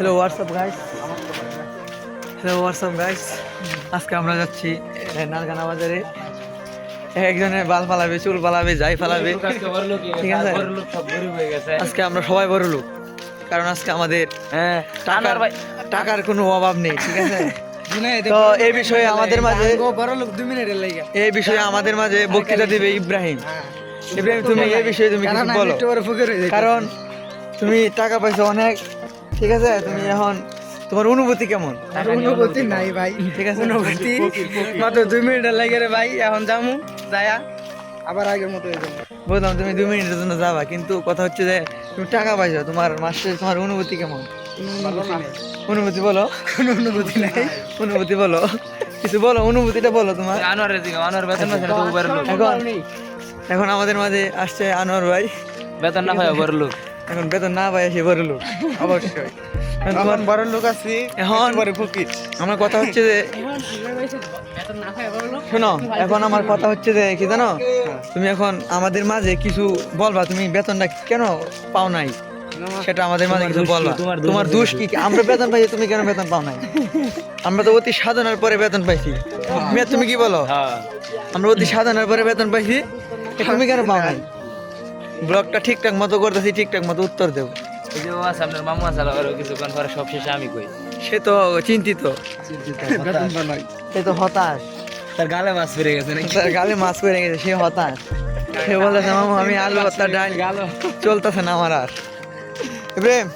Hello WhatsApp guys hello WhatsApp guys আজকে আমরা যাচ্ছি এ, নালগানা বাজারে। একজনের বাল ফালাবে চুল ফালাবে যাই ফালাবে। ঠিক আছে? আজকে আমরা সবাই বড় লোক কারণ আজকে আমাদের হ্যাঁ। টাকার টাকার কোনো অভাব নেই ঠিক আছে? তো এই বিষয়ে আমাদের মাঝে এই বিষয়ে আমাদের মাঝে বক্তৃতা দিবে ইব্রাহিম। ইব্রাহিম তুমি এই বিষয়ে তুমি কিছু বলো। কারণ তুমি টাকা পাইছো অনেক ঠিক আছে? তুমি এখন তোমার অনুভূতি কেমন? অনুভূতি নাই ভাই। ঠিক আছে? অনুভূতি মাত্র দুই মিনিটের লাগে রে ভাই। এখন যামু যায়া আবার আগের মতো হয়ে যাব। বুঝলাম তুমি দুই মিনিটের জন্য যাবা কিন্তু কথা হচ্ছে যে তুমি টাকা পাইছো তোমার মাসে তোমার অনুভূতি কেমন? অনুভূতি বলো। কোনো অনুভূতি নাই। অনুভূতি বলো। কিছু বলো অনুভূতিটা বলো তোমার। আনোয়ার দিকে আনোয়ার বেতন এখন এখন আমাদের মাঝে আসছে আনোয়ার ভাই। বেতন না বড় লোক। এখন বেতন না পাই সে বড় লোক। অবশ্যই। তোমার বড় লোক আছি এখন বড় ফকির আমার কথা হচ্ছে যে শোনো এখন আমার কথা হচ্ছে যে কি জানো? তুমি এখন আমাদের মাঝে কিছু বলবা তুমি বেতনটা কেন পাও নাই? সেটা আমাদের মাঝে কিছু বলবা। তোমার দোষ কি? আমরা বেতন পাইছি তুমি কেন বেতন পাও নাই? আমরা তো অতি সাধনার পরে বেতন পাইছি। মেয়ে তুমি কি বলো? হ্যাঁ। আমরা অতি সাধনার পরে বেতন পাইছি তুমি কেন পাও নাই? ব্লগটা ঠিকঠাক মতো করতেছি ঠিকঠাক মতো উত্তর দেবো। এই যে ও আপনার মামু আছে আরও কিছুক্ষণ পরে সব শেষে আমি কই। সে তো চিন্তিত। সে তো হতাশ। তার গালে মাছ ফিরে গেছে নাকি? তার গালে মাছ পড়ে গেছে সে হতাশ। সে বলতেছে মামু আমি আলু ভর্তা ডাল চলতেছে না আমার আর। প্রেম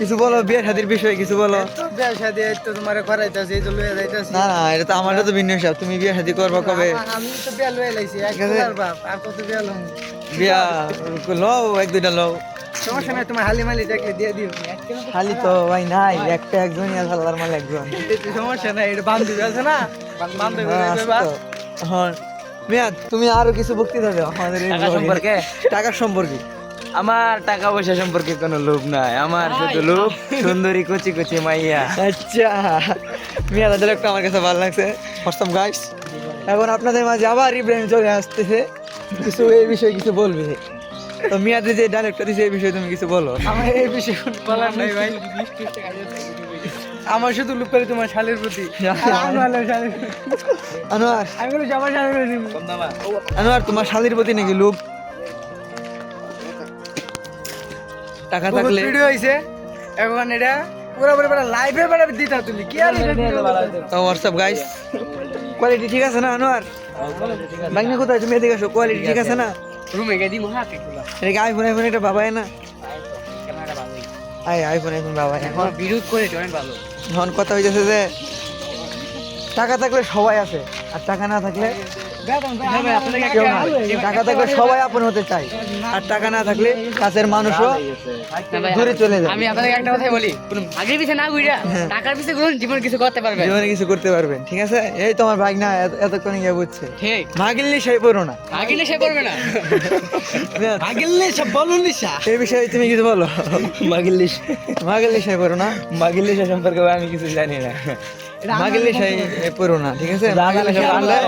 কিছু বলো বিয়ের হাতির বিষয়ে কিছু বলো। তো বিয়া শাদি তো তোমার করাইতেছে এই তো লইয়া যাইতেছে। না না এটা তো আমারটা তো ভিন্ন হিসাব তুমি বিয়ে হাতি করবা কবে? আমি তো বিয়া লাইছি এক ঠিক আছে। হাজার বাপ আর কত বিয়া লম বিয়া লও এক দুইটা লও। সমস্যা নাই তোমার হালি মালি দেখলে দিয়ে দিও। খালি তো ভাই নাই একটা একজনই আছে আল্লাহর মাল একজন। সমস্যা নাই এটা বান্ধবী আছে না? বান্ধবী হ্যাঁ। হ্যাঁ তুমি আরও কিছু বক্তৃতা দাও আমাদের টাকা সম্পর্কে? টাকার সম্পর্কে। আমার টাকা পয়সা সম্পর্কে কোনো লোভ নাই আমার শুধু লোভ সুন্দরী কচি কচি মাইয়া। আচ্ছা। মিয়া তাদের একটা আমার কাছে ভালো লাগছে। হোয়াটসঅ্যাপ গাইস এখন আপনাদের মাঝে আবার ইব্রাহিম চলে আসতেছে। কিছু এই বিষয়ে কিছু বলবে? তো মিয়াদের যে ডাইরেক্টর দিছে এই বিষয়ে তুমি কিছু বলো। আমার এই বিষয়ে কোনো বলার নাই ভাই। আমার শুধু লুক করে তোমার শালের প্রতি। আনোয়ার? আমি বলি আমার শালের প্রতি আনোয়ার তোমার শালির প্রতি নাকি লোক টাকা থাকলে ভিডিও হইছে। এখন এটা পুরো পুরো লাইভে বেড়া দিতা তুমি। কি আর video তো হোয়াটসঅ্যাপ গাইস কোয়ালিটি ঠিক আছে না আনোয়ার? বাংলা কোথায়? তুমি এদিকে আসো কোয়ালিটি ঠিক আছে না? রুমে গিয়ে দিমু হাতে খোলা এটা কি আইফোন আইফোন এটা বাবাই না? আই আইফোন আইফোন বাবাই। এখন বিরোধ করে জয়েন ভালো। এখন কথা হইতেছে যে টাকা থাকলে সবাই আছে আর টাকা না থাকলে টাকা থাকলে সবাই আপন হতে চায়। আর টাকা না থাকলে কাছের মানুষও দূরে চলে যায় আমি আপনাদের একটা কথাই বলি আগের পিছে না ঘুরা টাকার পিছে কোনো জীবন কিছু করতে পারবে জীবনে কিছু করতে পারবেন ঠিক আছে? এই তোমার ভাগ না এতক্ষণ গিয়ে বুঝছে। ঠিক। মাগিল্লি সেই পড়ো না। সে করবে না। বলো নিশা এই বিষয়ে তুমি কিছু বলো। মাগিল্লিশ মাগিল্লি সেই পড়ো না। মাগিল্লিশের সম্পর্কে আমি কিছু জানি না। মাগিল্লি সেই পড়ো না ঠিক আছে? মাগিল্লি সেই পড়লে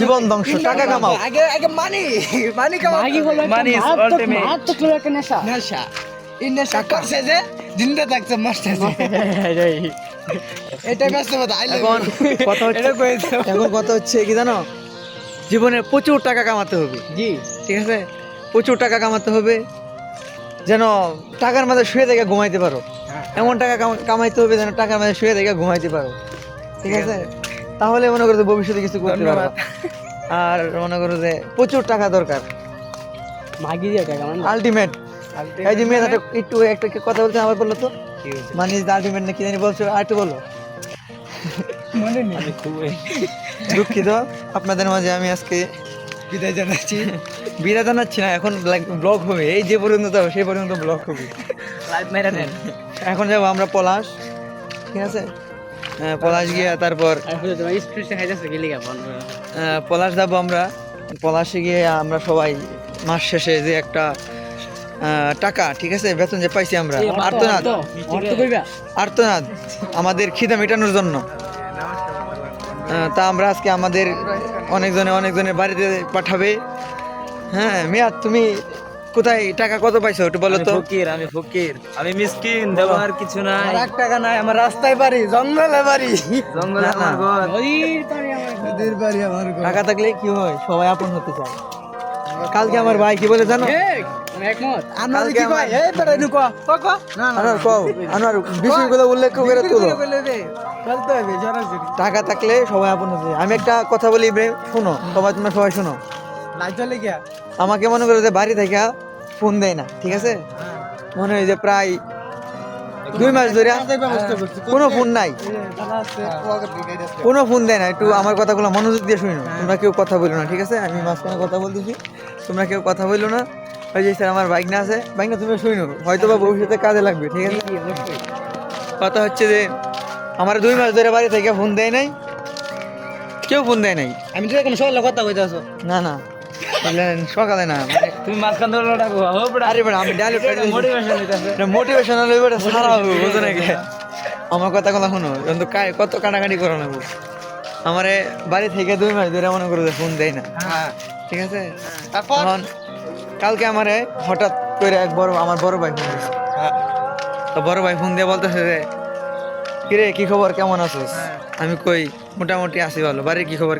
জীবন ধ্বংস টাকা কামাও। আগে আগে মানি মানি কামাও। আগে হলো Money is ultimate. মারাত্মক একটা নেশা। নেশা। এই নেশা করছে যে জিন্দা থাকছে মাস্ট এটা ব্যস্ত আই এখন কথা হচ্ছে এখন কথা হচ্ছে কি জানো? জীবনে প্রচুর টাকা কামাতে হবে। জি। ঠিক আছে? প্রচুর টাকা কামাতে হবে। যেন টাকার মাঝে শুয়ে থেকে ঘুমাইতে পারো। এমন টাকা কামাইতে হবে যেন টাকার মাঝে শুয়ে থেকে ঘুমাইতে পারো। ঠিক আছে? তাহলে মনে করো যে ভবিষ্যতে কিছু করতে পারো আর মনে করো যে প্রচুর টাকা দরকার। মাগি দিয়ে টাকা মানে? আলটিমেট এই যে মেয়ে একটু একটা কথা বলছে আবার বলল তো? মানে আলটিমেট না কি জানি বলছো আর একটু বলো। মনে নেই। দুঃখিত আপনাদের মাঝে আমি আজকে বিদায় জানাচ্ছি। বিদায় জানাচ্ছি না এখন ব্লগ হবে। এই যে পর্যন্ত যাব সেই পর্যন্ত ব্লগ হবে। লাইভ মেরে নেন এখন যাব আমরা পলাশ ঠিক আছে? পলাশ গিয়া তারপর। আহ, পলাশ যাব আমরা। পলাশে গিয়ে আমরা সবাই মাস শেষে যে একটা টাকা ঠিক আছে বেতন যে পাইছি আমরা। আর্তনাদ। আর্তনাদ আমাদের খিদা মেটানোর জন্য। তা আমরা আজকে আমাদের অনেকজনে অনেকজনের বাড়িতে পাঠাবে। হ্যাঁ মেয়াদ তুমি কোথায়? টাকা কত পাইছো একটু বলো আমি তো। ফকির আমি ফকির। আমি মিসকিন দেবো আর কিছু নাই। এক টাকা নাই আমার রাস্তায় বাড়ি জঙ্গলে বাড়ি। জঙ্গলে আমার ঘর। নদীর পাড়ে আমার। নদীর বাড়ি আমার ঘর। টাকা থাকলে কি হয়? সবাই আপন হতে চায়। কালকে আমার ভাই কি বলে জানো? টাকা থাকলে সবাই আপন হতে আমি একটা কথা বলি শুনো সবাই তোমরা সবাই শুনো। লাইট চলে গিয়া? আমাকে মনে করো যে বাড়ি থেকে ফোন দেয় না ঠিক আছে? মনে হয় যে প্রায় দুই মাস ধরে কোনো ফোন নাই। কোনো ফোন দেয় না একটু আমার কথাগুলো মনোযোগ দিয়ে শুনো তোমরা কেউ কথা বলো না ঠিক আছে? আমি মাঝখানে কথা বলতেছি। তোমরা কেউ কথা বলল না। ওই যে স্যার আমার বাইক না আছে। বাইক না তুমি শুনো হয়তো বা ভবিষ্যতে কাজে লাগবে ঠিক আছে? কথা হচ্ছে যে আমার দুই মাস ধরে বাড়ি থেকে ফোন দেয় নাই। কেউ ফোন দেয় নাই। আমি তো এখন সকালে কথা কইতে না না। সকালে না মানে তুমি মাঝখান ধরে ডাকো আরে বেটা আমি ডায়লগ মোটিভেশন সারা হবে বুঝো নাকি? আমার কথা কথা শুনো কিন্তু কত কাটাকাটি করো না আমারে বাড়ি থেকে দুই মাস ধরে মনে করো ফোন দেয় না। হ্যাঁ। ঠিক আছে? তারপর? কালকে আমারে হঠাৎ করে এক বড় আমার বড় ভাই ফোন দিয়েছে তো বড় ভাই ফোন দিয়ে বলতেছে যে কিরে কি খবর? কেমন আছিস? আমি কই মোটামুটি আছি ভালো। বাড়ির কি খবর?